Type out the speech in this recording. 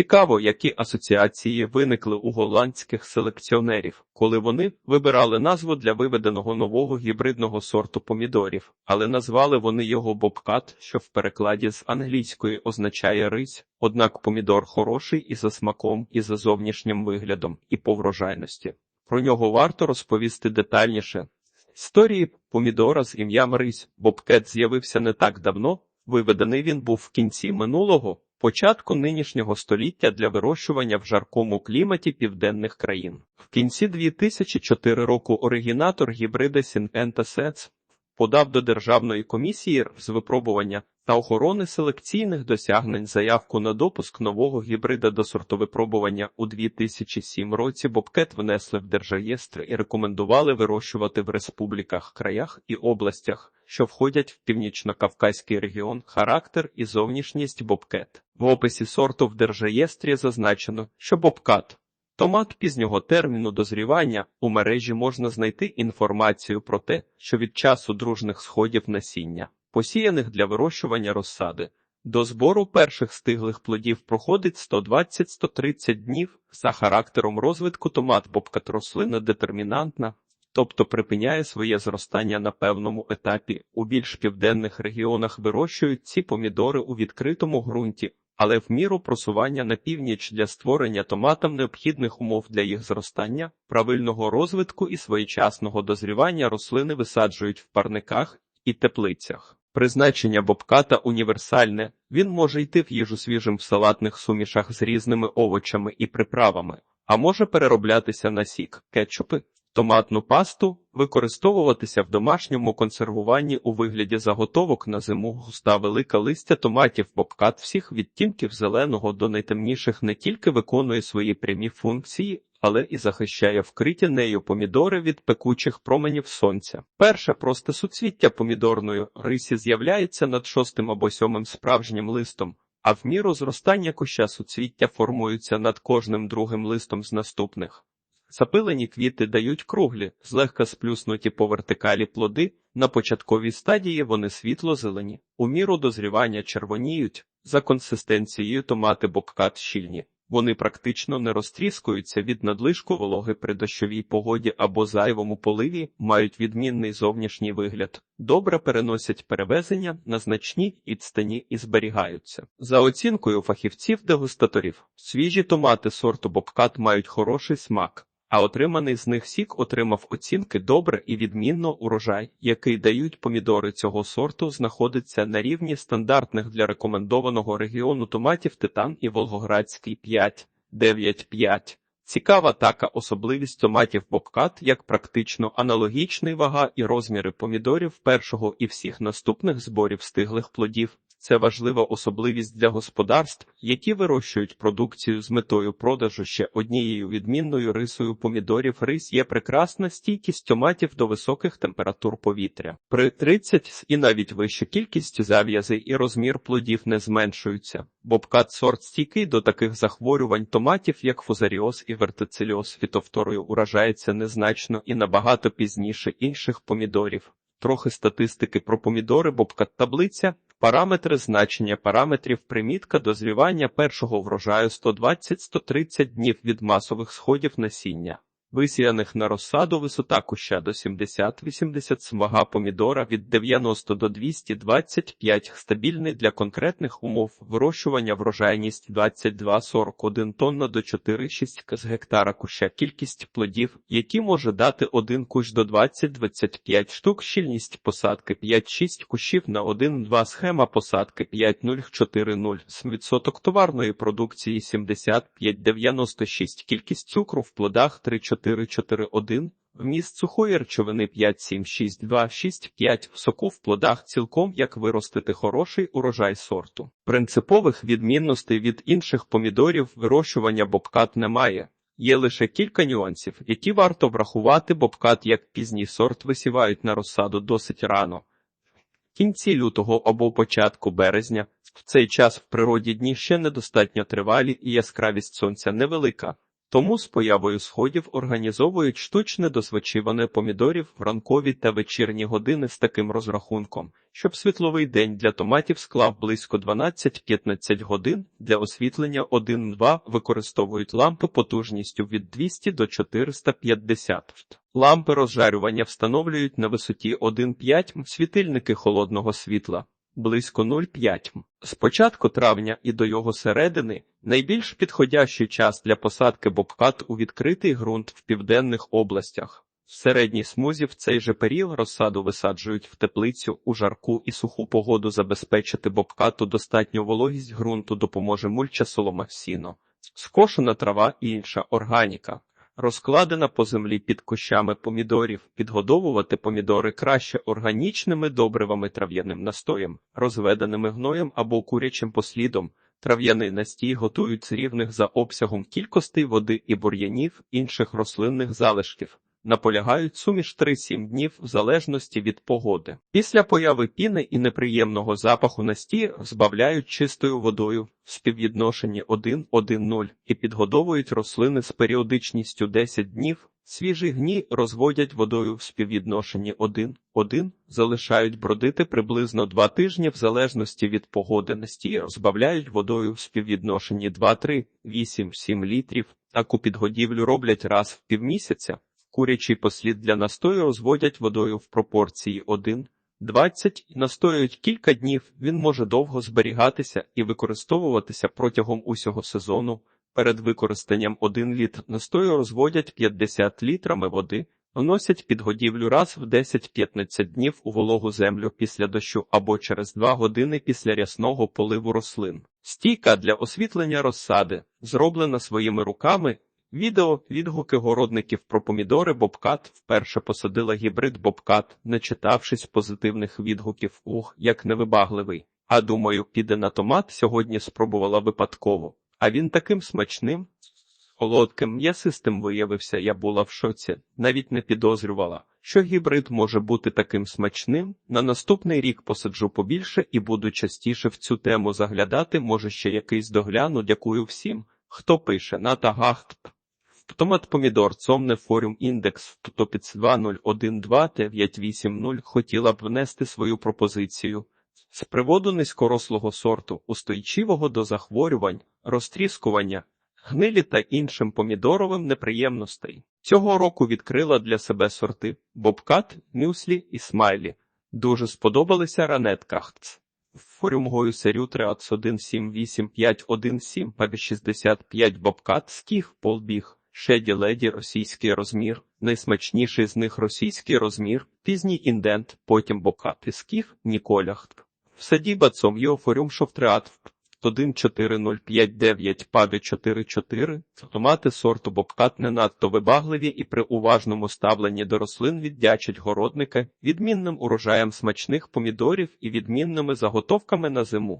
Цікаво, які асоціації виникли у голландських селекціонерів, коли вони вибирали назву для виведеного нового гібридного сорту помідорів, але назвали вони його бобкат, що в перекладі з англійської означає рись. Однак помідор хороший і за смаком, і за зовнішнім виглядом, і по врожайності. Про нього варто розповісти детальніше. Історії помідора з ім'ям Рись Бобкет з'явився не так давно. Виведений він був в кінці минулого, початку нинішнього століття для вирощування в жаркому кліматі південних країн. В кінці 2004 року оригінатор гібрида Syngenta Sets подав до Державної комісії з випробування та охорони селекційних досягнень заявку на допуск нового гібрида до сортовипробування у 2007 році. Бобкет внесли в держреєстр і рекомендували вирощувати в республіках, краях і областях, що входять в північно-кавказький регіон, характер і зовнішність бобкет. В описі сорту в держреєстрі зазначено, що бобкат Томат пізнього терміну дозрівання у мережі можна знайти інформацію про те, що від часу дружних сходів насіння, посіяних для вирощування розсади, до збору перших стиглих плодів проходить 120-130 днів. За характером розвитку томат бобкат рослина детермінантна, тобто припиняє своє зростання на певному етапі. У більш південних регіонах вирощують ці помідори у відкритому ґрунті, але в міру просування на північ для створення томатам необхідних умов для їх зростання, правильного розвитку і своєчасного дозрівання рослини висаджують в парниках і теплицях. Призначення бобката універсальне, він може йти в їжу свіжим в салатних сумішах з різними овочами і приправами, а може перероблятися на сік, кетчупи, томатну пасту, використовуватися в домашньому консервуванні у вигляді заготовок на зиму густа велика листя томатів бобкат всіх відтінків зеленого до найтемніших не тільки виконує свої прямі функції, але і захищає вкриті нею помідори від пекучих променів сонця. Перше просте суцвіття помідорної рисі з'являється над шостим або сьомим справжнім листом, а в міру зростання куща суцвіття формуються над кожним другим листом з наступних. Запилені квіти дають круглі, злегка сплюснуті по вертикалі плоди, на початковій стадії вони світло-зелені, у міру дозрівання червоніють, за консистенцією томати бобкат щільні. Вони практично не розтріскуються від надлишку вологи при дощовій погоді або зайвому поливі, мають відмінний зовнішній вигляд, добре переносять перевезення на значні відстані і зберігаються. За оцінкою фахівців-дегустаторів, свіжі томати сорту бобкат мають хороший смак а отриманий з них сік отримав оцінки добре і відмінно урожай, який дають помідори цього сорту, знаходиться на рівні стандартних для рекомендованого регіону томатів Титан і Волгоградський 5, 9, 5. Цікава така особливість томатів бобкат, як практично аналогічний вага і розміри помідорів першого і всіх наступних зборів стиглих плодів. Це важлива особливість для господарств, які вирощують продукцію з метою продажу ще однією відмінною рисою помідорів. Рис є прекрасна стійкість томатів до високих температур повітря. При 30 і навіть вища кількість зав'язей і розмір плодів не зменшуються. Бобкат сорт стійкий до таких захворювань томатів, як фузаріоз і вертицельоз фітовторою уражається незначно і набагато пізніше інших помідорів. Трохи статистики про помідори, бобкат таблиця. Параметри значення параметрів примітка дозрівання першого врожаю 120-130 днів від масових сходів насіння. Висіяних на розсаду висота куща до 70-80 вага помідора від 90 до 225 стабільний для конкретних умов вирощування врожайність 22-41 тонна до 4-6 з гектара куща кількість плодів, які може дати один кущ до 20-25 штук, щільність посадки 5-6 кущів на 1-2 схема посадки 5-0-4-0 відсоток товарної продукції 75-96 кількість цукру в плодах 3-4 441, вміст сухої речовини 5,7,6,2,6,5 в соку в плодах цілком як виростити хороший урожай сорту. Принципових відмінностей від інших помідорів вирощування бобкат немає. Є лише кілька нюансів, які варто врахувати, бобкат як пізній сорт висівають на розсаду досить рано. В кінці лютого або початку березня в цей час в природі дні ще недостатньо тривалі і яскравість сонця невелика. Тому з появою сходів організовують штучне досвечиване помідорів в ранкові та вечірні години з таким розрахунком, щоб світловий день для томатів склав близько 12-15 годин. Для освітлення 1-2 використовують лампи потужністю від 200 до 450 Вт. Лампи розжарювання встановлюють на висоті 1,5 м, світильники холодного світла близько 0,5 м. З початку травня і до його середини найбільш підходящий час для посадки бобкат у відкритий ґрунт в південних областях. В середній смузі в цей же період розсаду висаджують в теплицю у жарку і суху погоду забезпечити бобкату достатню вологість ґрунту допоможе мульча солома сіно, скошена трава і інша органіка. Розкладена по землі під кущами помідорів, підгодовувати помідори краще органічними добривами трав'яним настоєм, розведеними гноєм або курячим послідом. Трав'яний настій готують з рівних за обсягом кількостей води і бур'янів інших рослинних залишків. Наполягають суміш 3-7 днів в залежності від погоди. Після появи піни і неприємного запаху настію збавляють чистою водою в співвідношенні 1-1-0 і підгодовують рослини з періодичністю 10 днів. Свіжий гній розводять водою в співвідношенні 1-1, залишають бродити приблизно 2 тижні в залежності від погоди настій розбавляють водою в співвідношенні 2-3, 8-7 літрів. Таку підгодівлю роблять раз в півмісяця. Курячий послід для настою розводять водою в пропорції 1, 20 і настоюють кілька днів. Він може довго зберігатися і використовуватися протягом усього сезону. Перед використанням 1 літр настою розводять 50 літрами води, вносять підгодівлю раз в 10-15 днів у вологу землю після дощу або через 2 години після рясного поливу рослин. Стійка для освітлення розсади, зроблена своїми руками. Відео відгуки городників про помідори Бобкат вперше посадила гібрид Бобкат, не читавшись позитивних відгуків. Ух, як невибагливий. А думаю, піде на томат сьогодні спробувала випадково. А він таким смачним, солодким, м'ясистим виявився, я була в шоці, навіть не підозрювала, що гібрид може бути таким смачним. На наступний рік посаджу побільше і буду частіше в цю тему заглядати. Може ще якийсь догляну. Дякую всім, хто пише на тагах. Томат помідор Цомне форум індекс топіц 2012-980 хотіла б внести свою пропозицію з приводу низькорослого сорту, устойчивого до захворювань, розтріскування, гнилі та іншим помідоровим неприємностей. Цього року відкрила для себе сорти Бобкат, Мюслі і Смайлі. Дуже сподобалися ранеткахц. Форумгою серю 3178517 пабі 65 Бобкат, Скіг, Полбіг. Шеді леді російський розмір, найсмачніший з них російський розмір, пізній індент, потім бокат і скіф, Ніколяхт. В саді бацом Йофорюм Шовтреат 14059 пабі 44, томати сорту бобкат не надто вибагливі і при уважному ставленні до рослин віддячать городники відмінним урожаєм смачних помідорів і відмінними заготовками на зиму.